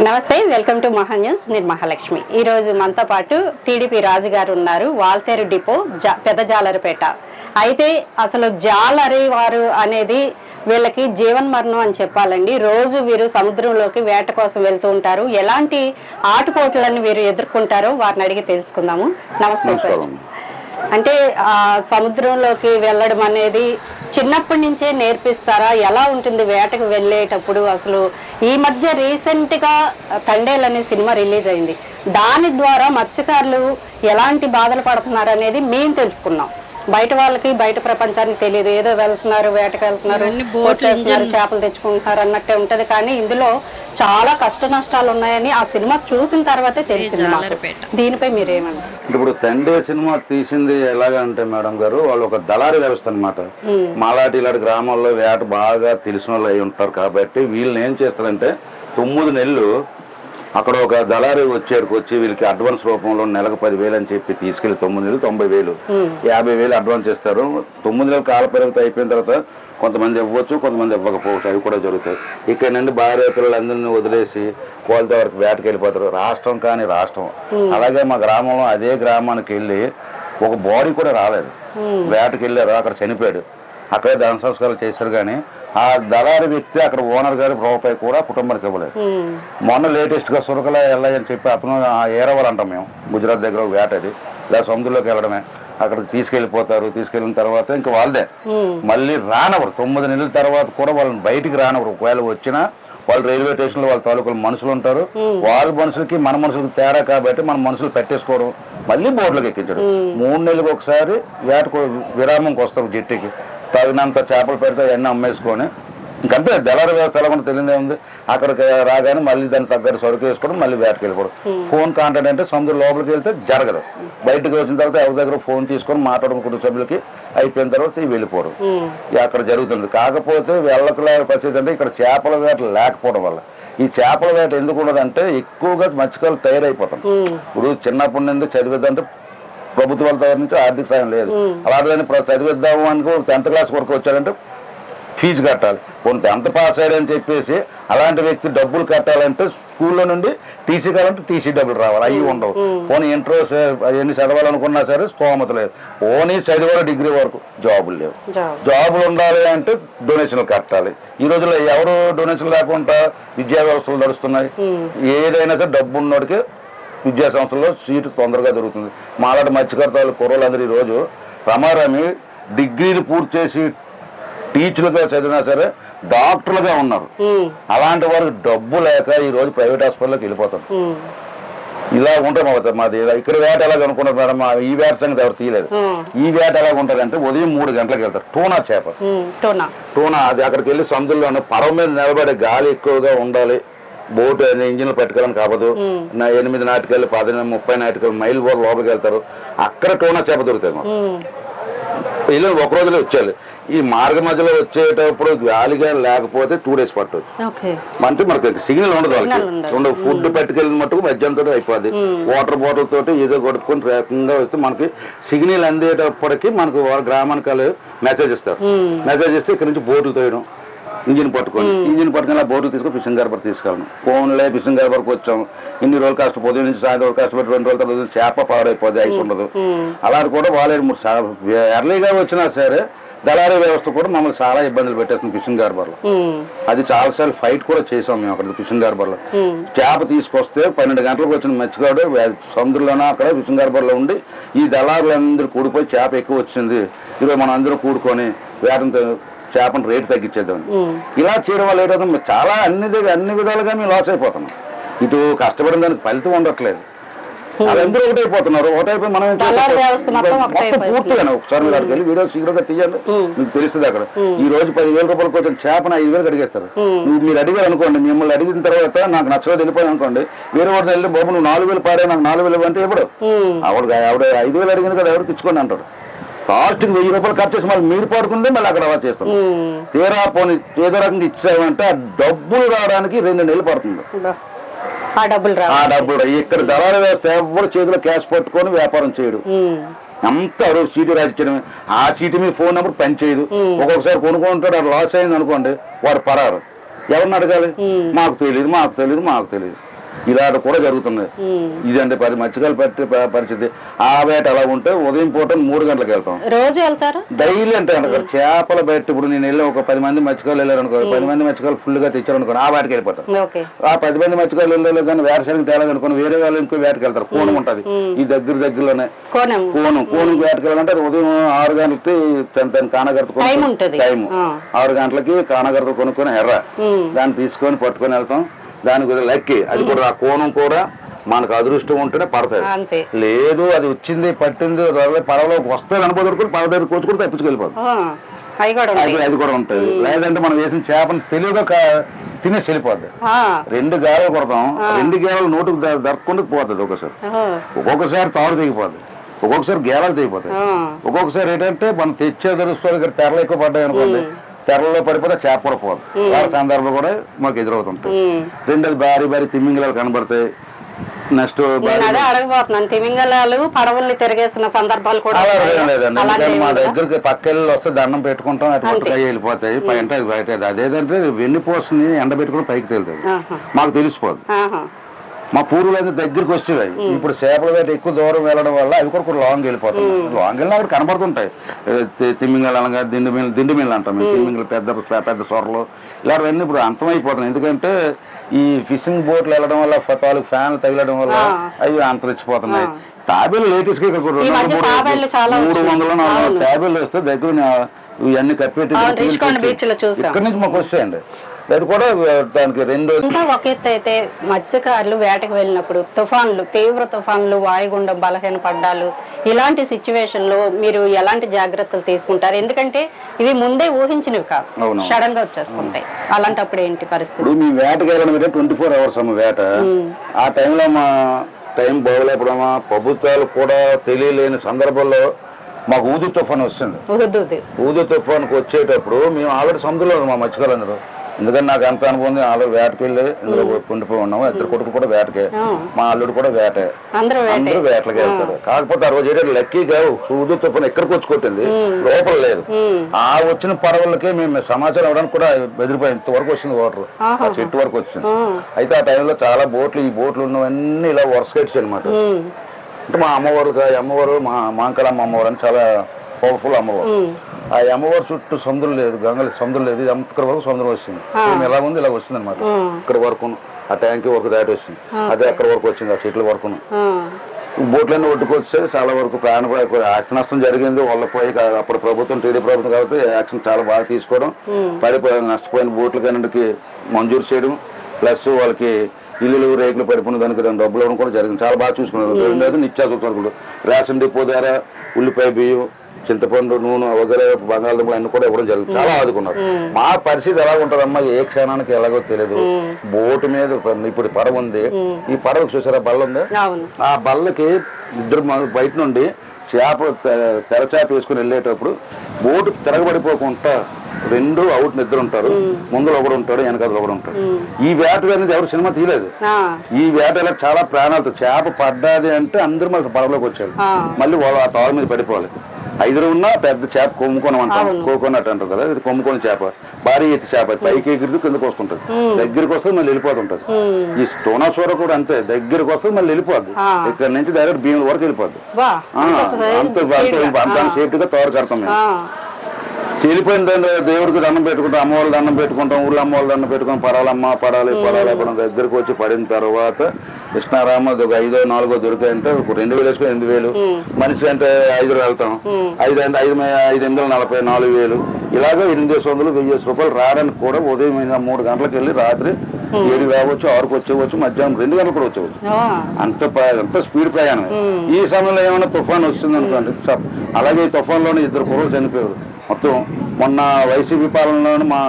నమస్తే welcome to మహా news. నేను మహాలక్ష్మి. ఈ రోజు మనతో పాటు టీడీపీ రాజు గారు ఉన్నారు వాల్తేరు డిపో జా- పెద్ద జాలరిపేట. అయితే అసలు జాలరి వారు అనేది వీళ్ళకి జీవన్ మరణం అని చెప్పాలండి. రోజు వీరు సముద్రంలోకి వేట కోసం వెళ్తూ ఉంటారు. ఎలాంటి ఆటుపోట్లను వీరు ఎదుర్కొంటారో వారిని అడిగి తెలుసుకుందాము. నమస్తే సార్. అంటే ఆ సముద్రంలోకి వెళ్ళడం అనేది చిన్నప్పటి నుంచే నేర్పిస్తారా? ఎలా ఉంటుంది వేటకు వెళ్ళేటప్పుడు? అసలు ఈ మధ్య రీసెంట్గా తండేల్ అనే సినిమా రిలీజ్ అయింది. దాని ద్వారా మత్స్యకారులు ఎలాంటి బాధలు పడుతున్నారు అనేది మేము తెలుసుకున్నాం. బయట వాళ్ళకి బయట ప్రపంచానికి తెలియదు. ఏదో వెళ్తున్నారు వేటకు వెళ్తున్నారు వచ్చేస్తున్నారు, చేపలు తెచ్చుకుంటున్నారు అన్నట్టే ఉంటది. కానీ ఇందులో చాలా కష్ట నష్టాలు ఉన్నాయని ఆ సినిమా చూసిన తర్వాతే తెలిసింది. దీనిపై మీరేమంటారు? ఇప్పుడు తండే సినిమా తీసింది ఎలాగంటే మేడం గారు వాళ్ళు ఒక దళారీ వ్యవస్థ అనమాట మాలాటి ఇలాంటి గ్రామాల్లో వేట బాగా తెలిసిన వాళ్ళు అయి ఉంటారు కాబట్టి వీళ్ళని ఏం చేస్తారంటే తొమ్మిది నెలలు అక్కడ ఒక దళారీ వచ్చేటికి వచ్చి వీళ్ళకి అడ్వాన్స్ రూపంలో నెలకు పదివేలు అని చెప్పి తీసుకెళ్ళి తొమ్మిది నెలలు తొంభై వేలు. యాభై వేలు అడ్వాన్స్ ఇస్తారు తొమ్మిది నెలలు కాల పరిమితి అయిపోయిన తర్వాత కొంతమంది ఇవ్వచ్చు కొంతమంది ఇవ్వకపోవచ్చు. అవి కూడా జరుగుతాయి. ఇక్కడ నుండి భార్య పిల్లలందరినీ వదిలేసి వాళ్ళతో వరకు వేటకి వెళ్ళిపోతారు. రాష్ట్రం కానీ రాష్ట్రం. అలాగే మా గ్రామంలో అదే గ్రామానికి వెళ్ళి ఒక బాడీ కూడా రాలేదు. వేటకి వెళ్ళారు. అక్కడ చనిపోయాడు. అక్కడే దాన సంస్కారాలు చేశారు కానీ ఆ దళారి వ్యక్తి అక్కడ ఓనర్ గారి రూపాయి కూడా కుటుంబానికి ఇవ్వలేదు. మొన్న లేటెస్ట్గా సురకల వెళ్ళాయి అని చెప్పి అతను ఆ ఏరవాళ్ళు అంటాం మేము గుజరాత్ దగ్గర వేట అది. లేదా సముద్రంలోకి వెళ్ళడమే. అక్కడ తీసుకెళ్ళిపోతారు తీసుకెళ్ళిన తర్వాత ఇంకా వాళ్ళదే. మళ్ళీ రానవరు. తొమ్మిది నెలల తర్వాత కూడా వాళ్ళని బయటికి రానవరు. ఒకవేళ వచ్చినా వాళ్ళు రైల్వే స్టేషన్లో వాళ్ళ తాలూకులు మనుషులు ఉంటారు. వాళ్ళ మనుషులకి మన మనుషులకి తేడా కాబట్టి మన మనుషులు పెట్టేసుకోవడం మళ్ళీ బోట్లోకి ఎక్కించడం. మూడు నెలలకు ఒకసారి వేటకు విరామంకి వస్తారు జట్టుకి. తగినంత చేపలు పెడితే అవన్నీ అమ్మేసుకొని ఇంకంతే దళారు వ్యవస్థ ఎలా ఉంటుందో తెలియదే ఉంది. అక్కడికి రాగానే మళ్ళీ దాని తగ్గట్టు సరుకు వేసుకోవడం మళ్ళీ వేటకి వెళ్ళిపోవడం. ఫోన్ కాంటాక్ట్ అంటే సముద్రం లోపలికి వెళ్తే జరగదు. బయటకు వచ్చిన తర్వాత ఎవరి దగ్గర ఫోన్ తీసుకొని మాట్లాడడం కుటుంబ సభ్యులకి అయిపోయిన తర్వాత ఇవి వెళ్ళిపోవడం. అక్కడ జరుగుతుంది. కాకపోతే వెళ్ళకలే పరిస్థితి అంటే ఇక్కడ చేపల వేట లేకపోవడం వల్ల. ఈ చేపల వేట ఎందుకు ఉండదంటే ఎక్కువగా మత్స్యకారులు తయారైపోతాం ఇప్పుడు చిన్నప్పటి నుండి చదివేదంటే ప్రభుత్వాల తరఫు నుంచి ఆర్థిక సాయం లేదు. అలాంటిదని చదివిద్దాము అనుకో టెన్త్ క్లాస్ వరకు వచ్చాడంటే ఫీజు కట్టాలి. కొంత ఎంత పాస్ అయ్యాడని చెప్పేసి అలాంటి వ్యక్తి డబ్బులు కట్టాలంటే స్కూల్లో నుండి టీసీ కావాలంటే టీసీ డబ్బులు రావాలి. అవి ఉండవు. పోనీ ఇంటర్ అవన్నీ చదవాలనుకున్నా సరే స్తోమత లేదు. పోనీ చదివాలి డిగ్రీ వరకు జాబులు లేవు. జాబ్. జాబులు ఉండాలి అంటే డొనేషన్లు కట్టాలి. ఈ రోజుల్లో ఎవరు డొనేషన్ లేకుండా విద్యా వ్యవస్థలు నడుస్తున్నాయి? ఏదైనా సరే డబ్బు ఉన్నోడికి విద్యా సంస్థల్లో సీటు తొందరగా దొరుకుతుంది. మాలాంటి మత్స్యకారులు కుర్రోళ్ళందరూ ఈ రోజు రమారమి డిగ్రీలు పూర్తి చేసి టీచర్లుగా చదివినా సరే డాక్టర్లుగా ఉన్నారు. అలాంటి వారికి డబ్బు లేక ఈ రోజు ప్రైవేట్ హాస్పిటల్లోకి వెళ్ళిపోతారు. ఇలా ఉంటే మాది ఇక్కడ వేట ఎలాగ అనుకున్నారు మేడం? ఈ వేట సంగతి ఎవరు తీయలేదు. ఈ వేట ఎలాగ ఉంటుంది అంటే ఉదయం మూడు గంటలకు వెళ్తారు. టూనా చేప. టోనా. టూనా అది అక్కడికి వెళ్ళి సముద్రంలోనే పడవ మీద నిలబడే గాలి ఎక్కువగా ఉండాలి. బోట్ ఇంజిన్లు పెట్టుకోవాలని కావదు. నా ఎనిమిది నాటికెళ్ళి పది ముప్పై నాటికెళ్ళి మైల్ బోర్ లోపలికి వెళ్తారు. అక్కడ టూనా చేప దొరుకుతాయి మాకు. ఉమ్, వెళ్ళి ఒక రోజులో వచ్చేయాలి. ఈ మార్గ మధ్యలో వచ్చేటప్పుడు గాలిగా లేకపోతే టూ డేస్ పట్టవచ్చు అంటే మనకి సిగ్నల్ ఉండదు వాళ్ళకి. ఉండదు. ఫుడ్ పట్టుకెళ్ళిన మట్టుకు మధ్యాహ్నం అయిపోద్ది. వాటర్ బాటిల్ తోటి ఏదో కొట్టుకొని రేకంగా వస్తే మనకి సిగ్నల్ అందేటప్పటికి మనకు వాళ్ళ గ్రామానికి వాళ్ళు మెసేజ్ ఇస్తారు. మెసేజ్ ఇస్తే ఇక్కడ నుంచి బోట్లు తోయడం. ఇంజిన్ పట్టుకొని ఇంజిన్ పట్టుకొని ఆ బోట్లు తీసుకొని ఫిషింగ్ హార్బర్ తీసుకెళ్ళను. ఫోన్లే ఫిషింగ్ హార్బర్కి వచ్చాం. ఇన్ని రోజులు కష్టం పొద్దున్న నుంచి సాయంత్రం కష్టపడి రెండు రోజుల తర్వాత చేప పాడైపోద్ది ఐస్ ఉండదు. అలాంటి కూడా వాళ్ళే ఎర్లీగా వచ్చినా సరే దళారీ వ్యవస్థ కూడా మమ్మల్ని చాలా ఇబ్బందులు పెట్టేస్తుంది ఫిషింగ్ హార్బర్లో ఉమ్, అది చాలాసార్లు ఫైట్ కూడా చేసాం మేము అక్కడ ఫిషింగ్ హార్బర్లో ఉమ్, చేప తీసుకొస్తే పన్నెండు గంటలకు వచ్చిన మత్స్యకారుడు సముద్రంలోనే అక్కడ ఫిషింగ్ హార్బర్లో ఉండి ఈ దళారులందరూ కూడిపోయి చేప ఎక్కువ వచ్చింది. ఈరోజు మనం అందరూ కూడుకొని వేటంతో చేపను రేటు తగ్గించేద్దాం ఇలా చేయడం వల్ల ఏంటంటే చాలా అన్ని దగ్గర అన్ని విధాలుగా మేము లాస్ అయిపోతున్నాం. ఇటు కష్టపడిన దానికి ఫలితం ఉండట్లేదు. వాళ్ళందరూ ఒకటైపోతున్నారు ఒకటైపోయి మనం మొత్తం. పూర్తిగా ఒకసారి మీరు అక్కడికి వెళ్ళి వీడియో శీఘ్రంగా తీయండి. మీకు తెలుస్తుంది అక్కడ. ఈ రోజు పదివేల రూపాయలకు వచ్చిన చేపను ఐదు వేలకు అడిగేస్తారు నువ్వు మీరు అడిగారు అనుకోండి మిమ్మల్ని అడిగిన తర్వాత నాకు నచ్చలేదు వెళ్ళిపోయాను అనుకోండి వేరే వాడిని వెళ్ళి బాబు నువ్వు నాలుగు వేలు పాడే నాకు నాలుగు వేలు అంటే ఎప్పుడు ఉమ్, ఆవిడ ఆవిడ ఐదు వేలు అడిగింది కదా ఎవరు తెచ్చుకోండి అంటాడు. లాస్ట్కి వెయ్యి రూపాయలు ఖర్చు చేసి మళ్ళీ మీరు పడుకుంటే మళ్ళీ అక్కడ అలా చేస్తాం. తీరా పోనీ ఏదో రకంగా ఇచ్చామంటే ఆ డబ్బులు రావడానికి రెండు నెలలు పడుతుంది. ఆ డబ్బులు ఆ ఇక్కడ దళాలు వేస్తే ఎవరు చేతిలో క్యాష్ పట్టుకొని వ్యాపారం చేయడు. అంత అరువు సీటు రాసిచ్చడమే ఆ సీటు మీద ఫోన్ నెంబర్ పని చేయదు. ఒక్కొక్కసారి కొనుక్కుంటాడు అది లాస్ అయింది అనుకోండి వాడు పరారు. ఎవరిని అడగాలి? మాకు తెలియదు మాకు తెలియదు మాకు తెలియదు ఇలాంటి కూడా జరుగుతున్నాయి. ఇదండి పరి మత్స్యకారులు పట్టి పరిస్థితి. ఆ వేట ఎలా ఉంటే ఉదయం పూట మూడు గంటలకు వెళ్తాం. రోజు వెళ్తారా? డైలీ అంటే అక్కడ చేపల బయట ఇప్పుడు నేను వెళ్ళి ఒక పది మంది మత్స్యకారులు వెళ్ళారు అనుకో పది మంది మత్స్యకారులు ఫుల్గా తెచ్చారు అనుకో ఆ వేటకి వెళ్ళిపోతారు. ఆ పది మంది మత్స్యకారులు వెళ్ళలేదు కానీ వేటశాలకు తేలేదు అనుకోని వేరే వాళ్ళు ఇంకో వేటకి వెళ్తారు. కోణం ఉంటది. ఈ దగ్గర దగ్గరలోనే. కోణం. కోణం వేటకి వెళ్ళాలంటే ఉదయం ఆరు గంటలకి తన తన కానగరత టైం. ఆరు గంటలకి కానగరత కొనుక్కొని ఎర్ర. దాన్ని తీసుకొని పట్టుకొని వెళ్తాం. దానికి కూడా లెక్కి. అది కూడా ఆ కోణం కూడా మనకు అదృష్టం ఉంటేనే పడతాయి. లేదు అది వచ్చింది పట్టింది పడవలోకి వస్తే అనుకోదొరుకుని పడవ దగ్గర కూర్చుకుని తప్పించుకెళ్ళిపోతాం. ఆ, అవి కూడా ఉంటాయి. అది అది కూడా ఉంటుంది లేదంటే మనం వేసిన చేపను తెలివిగా తినేసి వెళ్ళిపోద్ది. రెండు గారెలు కొడతాం. రెండు గేలలు నోటుకు ద- దక్కకుండా పోతుంది ఒకసారి ఒక్కొక్కసారి తాడు తెగిపోద్ది. ఒక్కొక్కసారి గేలాలు తెగిపోతాయి. ఒక్కొక్కసారి ఏంటంటే మనం తెచ్చే తెలుస్తుంది ఇక్కడ తెరలు ఎక్కువ పడ్డాయి అనుకోండి. తెరల్లో పడిపోతే చేప కూడా పోదు. వారి సందర్భం కూడా మాకు ఎదురవుతుంటాయి. రెండోది భారీ భారీ తిమ్మింగలాలు కనబడతాయి. నెక్స్ట్ అదే అడగబోతున్నాను. తిమింగలాలు పడవల్ని తిరిగేసిన సందర్భాలు కూడా లేదండి. మా? దగ్గరికి పక్కెళ్ళి వస్తే దండం పెట్టుకుంటాం అటు పట్టుగా వెళ్ళిపోతాయి పై అంటే అది బయట అదేంటంటే వెన్నుపోసుని ఎండబెట్టుకుని పైకి తేలుతుంది ఆహా, మాకు తెలిసిపోదు. మా పూర్వులు దగ్గరికి వచ్చేవి ఇప్పుడు చేపల వేట ఎక్కువ దూరం వెళ్ళడం వల్ల అవి కూడా కూడా లాంగ్ వెళ్ళిపోతాయి లాంగ్ వెళ్ళినా అక్కడ కనబడుతుంటాయి. తిమ్మింగలు అనగా దిండి మిల్ దిండి మిల్ అంటాం మేము. తిమ్మింగలు పెద్ద పెద్ద సొరలు. ఇలాంటివన్నీ ఇప్పుడు అంతమైపోతున్నాయి. ఎందుకంటే ఈ ఫిషింగ్ బోట్లు వెళ్ళడం వల్ల ఫతాలు ఫ్యాన్లు తగిలడం వల్ల అవి అంతరించిపోతున్నాయి. తాబేలు లేటెస్ట్గా మూడు- వందల నాలుగు వందల తాబేలు వస్తే దగ్గర ఇవన్నీ కప్పెట్టి. ఇక్కడ నుంచి మాకు వస్తాయండి అది కూడా దానికి రెండు ఒక ఎత్తు అయితే మత్స్యకారులు వేటకు వెళ్ళినప్పుడు తుఫాన్లు తీవ్ర తుఫాన్లు వాయుగుండం బలహీన పడ్డాలు ఇలాంటి సిచ్యువేషన్లో మీరు ఎలాంటి జాగ్రత్తలు తీసుకుంటారు? ఎందుకంటే ఇవి ముందే ఊహించినవి కాదు. సడన్గా వచ్చేస్తుంటాయి. అలాంటప్పుడు ఏంటి పరిస్థితి? మీ వేటకి వెళ్ళడం ట్వంటీ ఫోర్ అవర్స్ అమ్మ వేట. ఆ టైంలో మా టైం బాగోలేకపోవడమా ప్రభుత్వాలు కూడా తెలియలేని సందర్భంలో మాకు ఊదు తుఫాన్ వస్తుంది. ఊదు తుఫాన్కి వచ్చేటప్పుడు మేము ఆల్రెడీ సముద్రంలో మా మత్స్యకారులందరూ. ఎందుకంటే నాకు అంత అనుభవం ఉంది ఆల్రెడీ వేటకి వెళ్ళి ఇందులో కుండిపోయి ఉన్నాము. ఇద్దరు కొడుకు కూడా వేటకే. మా అల్లుడు కూడా వేటే. అందరూ వేటే. అందరూ వేటలకి వెళ్తారు. కాకపోతే ఆ రోజు ఏంటంటే లక్కీగా ఊదు తుఫాన్ ఎక్కడికి వచ్చి కొట్టింది? లోపల లేదు. ఆ వచ్చిన పడవలకే మేము సమాచారం ఇవ్వడానికి కూడా బెదిరిపోయి. ఇంతవరకు వచ్చింది వాటర్. ఆ చెట్టు వరకు వచ్చింది. అయితే ఆ టైంలో చాలా బోట్లు ఈ బోట్లు ఉన్నవన్నీ ఇలా వరుస కట్టాయి అనమాట అంటే మా అమ్మవారు అమ్మవారు మా మాంకలమ్మ అమ్మవారు అని చాలా పవర్ఫుల్ అమ్మవారు. ఆ అమ్మవారు చుట్టూ సముద్రం లేదు గంగలు సముద్రం లేదు ఇది ఇక్కడ వరకు సముద్రం వచ్చింది మేము ఎలా ఉంది ఇలా వస్తుంది అనమాట ఇక్కడ వరకు ఆ ట్యాంక్ వరకు దాటి వస్తుంది. అదే అక్కడ వరకు వచ్చింది ఆ చెట్ల వరకును ఉమ్, బోట్లన్నీ ఒడ్డుకొస్తే చాలా వరకు ప్రాణ ఆస్తి నష్టం జరిగింది. వాళ్ళపోయి కా- అప్పుడు ప్రభుత్వం టీడీ ప్రభుత్వం కాబట్టి యాక్షన్ చాలా బాగా తీసుకోవడం. పడిపోయిన నష్టపోయిన బోట్ల కన్నిటికి మంజూరు చేయడం. ప్లస్ వాళ్ళకి ఇల్లులు రేకులు పడిపోయిన దానికి దాని డబ్బులు కూడా జరిగింది. చాలా బాగా చూసుకున్నారు. నిత్యావసర సరుకులు. రేషన్ డిపో ద్వారా ఉల్లిపాయ బియ్యం చింతపండు నూనె వగేరే బంగాళదుంపలు అన్ని కూడా ఇవ్వడం జరిగింది చాలా ఆదుకున్నారు. మా పరిస్థితి ఎలా ఉంటుందమ్మా? ఏ క్షణానికి ఎలాగో తెలియదు బోటు మీద ఇప్పుడు పడవ ఉంది. ఈ పడవకు చూసారా? బల్ల ఉంది? ఆ బల్లకి ఇద్దరు బయట నుండి చేప తె- తెర చేప వేసుకుని వెళ్ళేటప్పుడు బోటు తిరగబడిపోకుండా రెండు అవుట్ నిద్ర ఉంటారు. ముందులో ఒకడు ఉంటాడు వెనకాల ఒకడు ఉంటాడు. ఈ వేట అనేది ఎవరు సినిమా తీయలేదు. ఈ వేటలో చాలా ప్రాణాలతో చేప పడ్డాది అంటే అందరూ మనకు పడవలోకి వచ్చారు. మళ్ళీ వాళ్ళు ఆ తాడు మీద పడిపోవాలి. ఐదురు ఉన్నా పెద్ద చేప కొమ్ముకొని అంటాం. కోకోనట్ అంటారు కదా ఇది కొమ్ముకొని చేప. భారీ ఎత్తి చేప. పైకి ఎగిరితే కిందకు వస్తుంటది. దగ్గరికి వస్తే మళ్ళీ వెళ్ళిపోతుంటది. ఈ టోనాసోర కూడా అంతే. దగ్గరికి వస్తే మళ్ళీ వెళ్ళిపోద్ది. ఇక్కడ నుంచి డైరెక్ట్ భీముల వరకు వెళ్ళిపోద్ది. అంత అంత సేఫ్టీగా తోరు కడతాం మేము. దాన్ని దేవుడికి దండం పెట్టుకుంటాం అమ్మవాళ్ళ దండం పెట్టుకుంటాం ఊళ్ళో అమ్మవాళ్ళ దండం పెట్టుకుంటాం పడాలమ్మ పడాలి పడాలి పడాలి దగ్గరికి వచ్చి పడిన తర్వాత కృష్ణారామ ఒక ఐదో నాలుగో దొరికాయంటే ఒక రెండు వేలు వేసుకుని ఎనిమిది వేలు. మనిషి అంటే ఐదు వెళ్తాం. ఐదు అంటే ఐదు ఐదు ఎనిమిది వందల నలభై నాలుగు వేలు. ఇలాగ ఎనిమిది వందలు వెయ్యి రూపాయలు రావడానికి కూడా ఉదయం మూడు గంటలకు వెళ్ళి రాత్రి ఏడు రావచ్చు ఆరుకు వచ్చేవచ్చు మధ్యాహ్నం రెండు గంటలకు కూడా వచ్చేవచ్చు. అంత అంత స్పీడ్ ప్రయాణం ఈ సమయంలో ఏమైనా తుఫాన్ వచ్చింది అనుకోండి అలాగే ఈ తుఫాన్లోనే ఇద్దరు కుర్రలు చనిపోయారు మొత్తం మొన్న వైసీపీ పాలనలోనే మా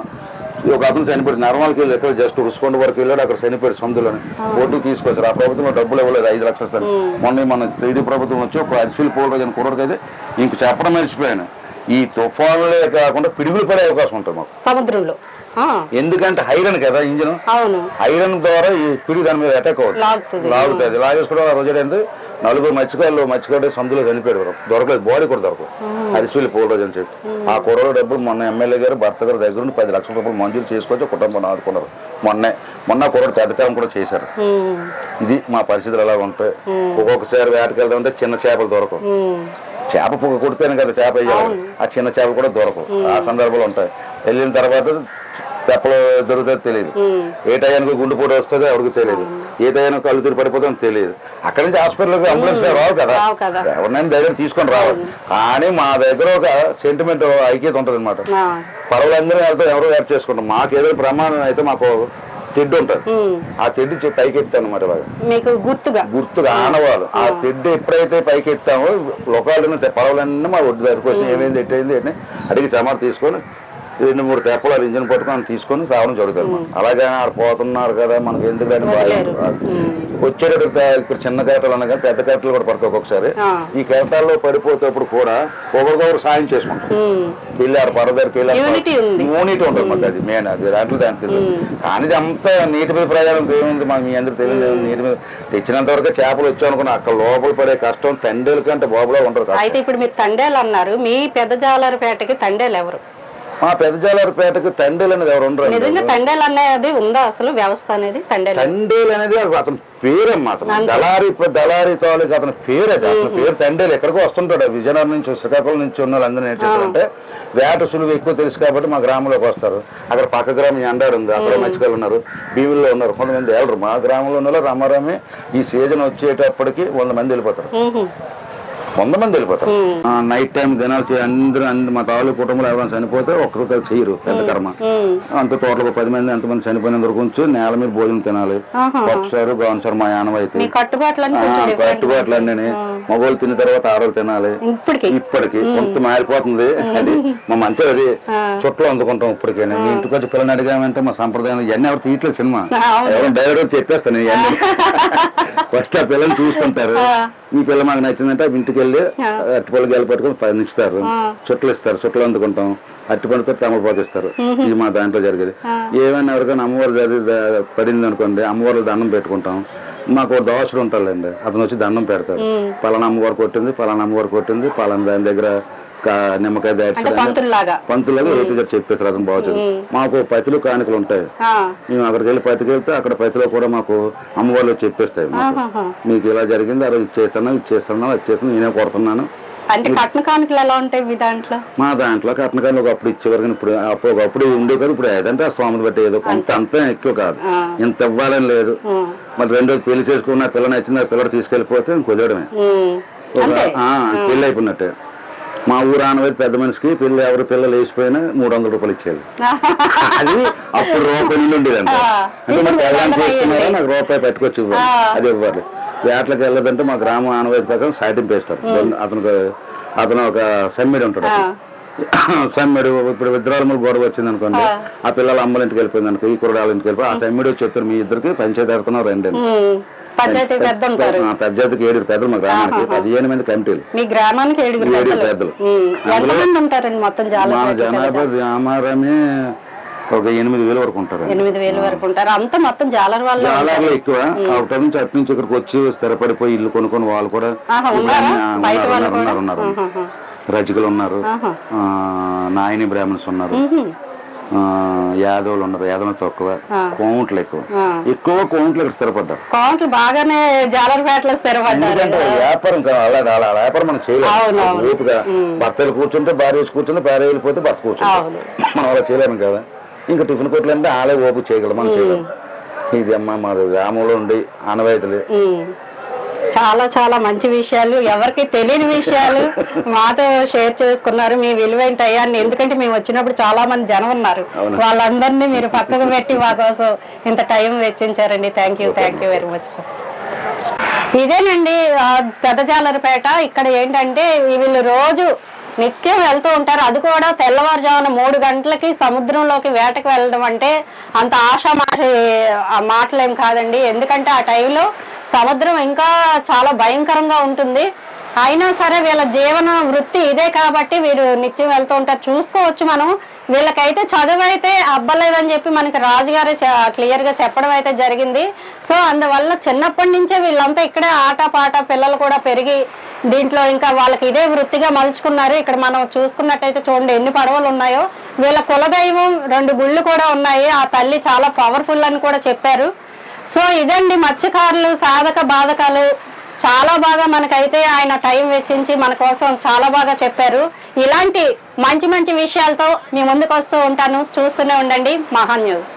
ఒక అతను చనిపోయాడు. నర్మాలకి వెళ్ళి ఎక్కడ జస్ట్ రుసుకొండ వరకు వెళ్ళాడు. అక్కడ చనిపోయాడు సముద్రంలోనే. ఒడ్డు తీసుకొచ్చారు. ఆ ప్రభుత్వంలో డబ్బులు ఇవ్వలేదు ఐదు లక్షలు ఇస్తాను మొన్న మన టీడీ ప్రభుత్వం వచ్చి ఒక అరిసిల్ పోల్ రోజు కుర్రడికి అయితే ఇంక చెప్పడం మర్చిపోయాను. ఈ తుఫానులే కాకుండా పిడుగులు పడే అవకాశం ఉంటుంది మాకు. సముద్రంలో. ఎందుకంటే ఐరన్ కదా ఇంజిన్? అవును. ఐరన్ ద్వారా ఈ పిడి దాని మీద అటాక్ అవుతుంది. లాగుతుంది. లాగేసుకోవడం రోజు ఏంటంటే నలుగురు మత్స్యకారులు మత్స్యకారులు సందులో చనిపోయాడు దొరకలేదు. బాడీ కూడా దొరకదు. అరిసిల్లి పోల్ రోజు అని చెప్పి. ఆ కుర్రలో డబ్బులు మొన్న ఎమ్మెల్యే గారు భర్త గారి దగ్గర నుండి పది లక్షల రూపాయలు మంజూరు చేసుకొచ్చి కుటుంబం ఆదుకున్నారు. మొన్నే. మొన్న కుర్రడు పెద్ద కాలం కూడా చేశారు. ఇది మా పరిస్థితులు ఎలా ఉంటాయి? ఒక్కొక్కసారి వేటకి వెళ్దామంటే చిన్న చేపలు దొరకవు. చేప పొగ కొడితేనే కదా చేప వేయాలి. ఆ చిన్న చేపలు కూడా దొరకవు. ఆ సందర్భాలు ఉంటాయి. వెళ్ళిన తర్వాత తెప్పలు దొరుకుతుందో తెలియదు. ఏ టయానికి గుండెపోటు వస్తుందో ఎవరికి తెలియదు. ఏ టయానికి కళ్ళు తిరిగి పడిపోతుందో తెలియదు. అక్కడి నుంచి హాస్పిటల్కి అంబులెన్స్ రావు కదా. ఎవరినైనా దగ్గర తీసుకొని రావాలి. కానీ మా దగ్గర ఒక సెంటిమెంట్ ఐక్యత ఉంటుంది అనమాట పర్వాలందరూ వెళ్తే ఎవరు వేరు చేసుకుంటాం మాకు ఏదైనా ప్రమాణం అయితే మాకు తెడ్డు ఉంటుంది. ఆ తెడ్డు పైకి ఎత్తాను అనమాట బాగా మీకు గుర్తుగా? గుర్తుగా ఆనవాళ్ళు. ఆ తెడ్డు ఎప్పుడైతే పైకి ఎత్తామో లొకాలను పడవలన్నీ మా ఒడ్డు దగ్గరకు వచ్చి ఏమైంది ఎట్టయింది అడిగి సమాధానం తీసుకొని రెండు మూడు తెప్పలు ఇంజిన్ పట్టుకొని తీసుకొని రావడం జరుగుతుంది అలాగే ఆడ పోతున్నారు కదా మనకి ఎందుకు అని. వచ్చేటప్పుడు ఇక్కడ చిన్న కేటలు అనగా పెద్ద కేటలు కూడా పడతాయి ఒక్కొక్కసారి. ఆ. ఈ కేటాల్లో పడిపోతేప్పుడు కూడా ఒకరికొకరు సాయం చేసుకుంటాం వెళ్ళి ఆడ ఉంది. యూనిటీ ఉంటుంది మాకు అది మెయిన్ అది దాంట్లో దాని కానీ అంతా నీటి మీద ప్రయాణం ఏముంది మాకు మీ అందరికి తెలియదు. నీటి మీద తెచ్చినంత వరకు చేపలు వచ్చాం అనుకున్నా అక్కడ లోపల పడే కష్టం తండ్రుల కంటే బాబులో ఉండదు కష్టం. అయితే ఇప్పుడు మీరు తండేలు అన్నారు. మీ పెద్ద జాలరపేటకి తండేలు ఎవరు? మా పెద్దజాలపేటకు తండ్రులు అనేది ఎవరు ఉండరు నిజంగా తండేలు అనేది ఉందా అసలు వ్యవస్థ అనేది? తండేలు. తండ్రులు అనేది అతని పేరమ్మా అతను దళారి దళారి తాలూకు అతని పేరు అది అతని పేరు తండ్రులు ఎక్కడికో వస్తుంటాడు. విజయనగరం నుంచి శ్రీకాకుళం నుంచి ఉన్న వాళ్ళందరూ నేర్చుకుంటే వేట సులువు ఎక్కువ తెలుసు కాబట్టి మా గ్రామంలోకి వస్తారు. అక్కడ పక్క గ్రామం ఎండారు ఉంది. అక్కడ మత్స్యకారులు ఉన్నారు. భీముల్లో ఉన్నారు. కొంతమంది వెళ్ళరు మా గ్రామంలో ఉన్న రమారమే ఈ సీజన్ వచ్చేటప్పటికి వంద మంది వెళ్ళిపోతారు. వంద మంది వెళ్ళిపోతారు. ఆ, నైట్ టైం దినాలు చేయ అందరూ అందరూ మా తాలూకు కుటుంబంలో ఎవరైనా చనిపోతే ఒక్కరు చేయరు పెద్ద కర్మ. అంత టోటల్ పది మంది ఎంతమంది చనిపోయినంత వరకు ఉంచి నేల మీద భోజనం తినాలి. పప్పుసారు గౌన్సారు మా మీ కొంచెం different. కట్టుబాట్లు అన్నీ మగవాళ్ళు తిన్న తర్వాత ఆరోలు తినాలి. ఇప్పటికి. కొంత మారిపోతుంది. అది మా మంచి అది చుట్టూ అందుకుంటాం ఇప్పటికే మీ ఇంటికి వచ్చి పిల్లని అడిగామంటే మా సంప్రదాయం ఇవన్నీ ఎవరు తీయట్లేదు సినిమా. ఎవరు డైరెక్ట్ చెప్పేస్తాను ఇవన్నీ. ఫస్ట్ ఆ పిల్లని చూసుకుంటారు ఈ పిల్ల మాకు నచ్చిందంటే ఇంటికి వెళ్ళి అట్టిపళ్ళు గెల పట్టుకొని పది ఇస్తారు. చుట్టలు ఇస్తారు. చుట్టలు అందుకుంటాం. అట్టిపళ్ళతో తమలపాకు ఇస్తారు ఇది మా దాంట్లో జరిగేది. ఏమైనా ఎవరికైనా అమ్మవారు జరిగి పడింది అనుకోండి అమ్మవారు దండం పెట్టుకుంటాం. మాకు ఒక దోషుడు ఉంటాడండి అతను వచ్చి దండం పెడతాడు. పలానా అమ్మవారు కొట్టింది పలానా అమ్మవారు కొట్టింది పలానా దాని దగ్గర నిమ్మకాయ పంతులుగా ఏపీ గారు చెప్పేస్తారు అతను బాగుంది మాకు పతిలు కానుకలు ఉంటాయి మేము అక్కడికి వెళ్ళి పతికి వెళ్తే అక్కడ పతిలో కూడా మాకు అమ్మవాళ్ళు చెప్పేస్తాయి మాకు. ఇలా జరిగింది ఆ రోజు ఇది చేస్తున్నాం అది చేస్తున్నాం నేనే కొడుతున్నాను. అంటే కట్న కానుకలు ఎలా ఉంటాయి మీ దాంట్లో? మా దాంట్లో కట్నకాయలు ఒకప్పుడు ఇచ్చేవారు కానీ ఇప్పుడు అప్పుడు ఒకప్పుడు ఉండే కదా ఇప్పుడు ఏదంటే ఆ స్వామిని బట్టి ఏదో కొంత అంతా. ఎక్కువ కాదు. ఇంత ఇవ్వాలని లేదు. మరి రెండు పెళ్ళి చేసుకున్న పిల్ల నచ్చింది ఆ పిల్లడు తీసుకెళ్ళిపోతే కుదరడమే పెళ్ళి అయిపోయినట్టే. మా ఊరు ఆనవైతే పెద్ద మనిషికి పిల్ల ఎవరు పిల్లలు వేసిపోయినా మూడు వందల రూపాయలు ఇచ్చేది. అది అప్పుడు రూపాయి నుండి ఉండేదంట. అంటే మరి కళ్యాణం చేసుకున్నారా? నాకు రూపాయి పట్టుకొచ్చి ఇవ్వాలి. అది ఇవ్వాలి. వేటలకు వెళ్ళదంటే మా గ్రామం ఆనవాయితీ ప్రకారం సాటింపు వేస్తారు అతనికి అతను ఒక సమ్మిడి ఉంటాడు సమ్మిడు ఇప్పుడు విద్రాలములు గొడవ వచ్చింది అనుకోండి. ఆ. పిల్లల అమ్మల ఇంటికి వెళ్ళిపోయింది అనుకో ఈ కురడాల ఇంటికి వెళ్ళిపోయి ఆ సమ్మిడి వచ్చి చెప్పారు మీ ఇద్దరికి పంచాయతీ ఆడుతున్నాం రండి పంచాయతీ పెద్ద ఉంటారు. ఆ పెద్దకి ఏడు పెద్దలు మా గ్రామానికి. పదిహేను మంది కమిటీలు. మీ గ్రామానికి ఏడుగురు ఏడు పెద్దలు. ఎంతమంది ఉంటారండి మొత్తం జాల జనాభా రామారామే ఒక ఎనిమిది వేల వరకు ఉంటారు ఎనిమిది వేలు వరకు ఉంటారు. అంతా మొత్తం జాలర్ వాళ్ళు జాలార్లు ఎక్కువ. ఒకటి నుంచి అటు నుంచి ఇక్కడికి వచ్చి స్థిరపడిపోయి ఇల్లు కొనుక్కొని వాళ్ళు కూడా ఉన్నారా? ఉన్నారు. రజకులు ఉన్నారు. నాయని బ్రాహ్మణ్స్ ఉన్నారు. యాదవులు ఉన్నారు యాదవులు తక్కువ. కోంట్లు ఎక్కువ. ఎక్కువ కోంట్లు ఇక్కడ స్థిరపడ్డారు. కౌంట్లు బాగానే జాలర్పేటలో స్థిరపడ్డారు. వ్యాపారం అలా అలా వ్యాపారం మనం చేయలేము. ఓపుగా భర్తలు కూర్చుంటే భార్య కూర్చుంటే భార్య వెళ్ళిపోతే భర్త కూర్చుంటే. మనం అలా చేయలేము కదా. ఇంకా టిఫిన్ కొట్లు అంటే ఆలే ఓపు చేయగలం మనం చేయలేము. ఇది అమ్మ మా గ్రామంలో ఉండి ఆనవాయితలు. చాలా చాలా మంచి విషయాలు ఎవరికి తెలియని విషయాలు మాతో షేర్ చేసుకున్నారు. మీ విలువైన టయాన్ని ఎందుకంటే మేము వచ్చినప్పుడు చాలా మంది జనం ఉన్నారు. వాళ్ళందరినీ మీరు పక్కకు పెట్టి మా కోసం ఇంత time వెచ్చించారండి. Thank you thank you very much sir. ఇదేనండి ఆ, పెద్దజాలరిపేట ఇక్కడ ఏంటంటే వీళ్ళు రోజు నిత్యం వెళ్తూ ఉంటారు. అది కూడా తెల్లవారుజామున మూడు గంటలకి సముద్రంలోకి వేటకి వెళ్ళడం అంటే అంత ఆషామాషి మాటలేం కాదండి. ఎందుకంటే ఆ టైంలో సముద్రం ఇంకా చాలా భయంకరంగా ఉంటుంది. అయినా సరే వీళ్ళ జీవన వృత్తి ఇదే కాబట్టి వీరు నిత్యం వెళ్తూ ఉంటారు. చూసుకోవచ్చు మనం. వీళ్ళకైతే చదువు అయితే అబ్బలేదని చెప్పి మనకి రాజుగారే క్లియర్గా చెప్పడం అయితే జరిగింది. సో అందువల్ల చిన్నప్పటి నుంచే వీళ్ళంతా ఇక్కడే ఆట పాట పిల్లలు కూడా పెరిగి దీంట్లో ఇంకా వాళ్ళకి ఇదే వృత్తిగా మలుచుకున్నారు. ఇక్కడ మనం చూసుకున్నట్టయితే చూడండి ఎన్ని పడవలు ఉన్నాయో. వీళ్ళ కులదైవం రెండు గుళ్ళు కూడా ఉన్నాయి. ఆ తల్లి చాలా పవర్ఫుల్ అని కూడా చెప్పారు. సో ఇదండి మత్స్యకారులు సాధక బాధకాలు. చాలా బాగా మనకైతే ఆయన టైం వెచ్చించి మన కోసం చాలా బాగా చెప్పారు. ఇలాంటి మంచి మంచి విషయాలతో మీ ముందుకు వస్తూ ఉంటాను. చూస్తూనే ఉండండి మహా న్యూస్.